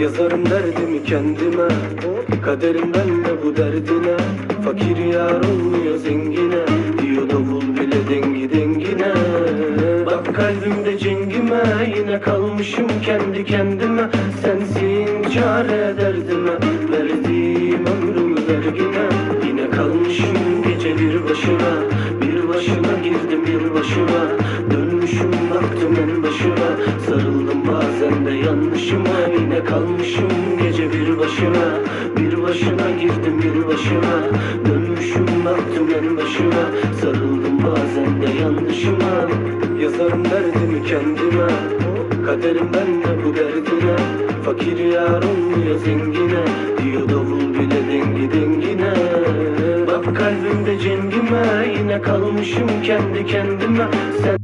Yazarım derdimi kendime. Kaderimden de bu derdine. Fakir yar olmuyor zengine. Diyor davul bile dengi dengine. Bak kalbimde cengime. Yine kalmışım kendi kendime. Sensin çare derdime. Verdiğim ömrümü vergine. Yine kalmışım gece bir başına. Bir başına girdim bir başına Dönmüşüm baktım en başına. Sarıldım bazen de yanlışıma kalmışım gece bir başına Bir başına girdim bir başına. Dönmüşüm baktım en başına Sarıldım bazen de yanlışıma. Yazarım derdimi kendime Kaderimden de bu derdine. Fakir yar olmuyor zengine Diyor davul bile dengi dengine. Bak kalbimde cengime Yine kalmışım kendi kendime. Sen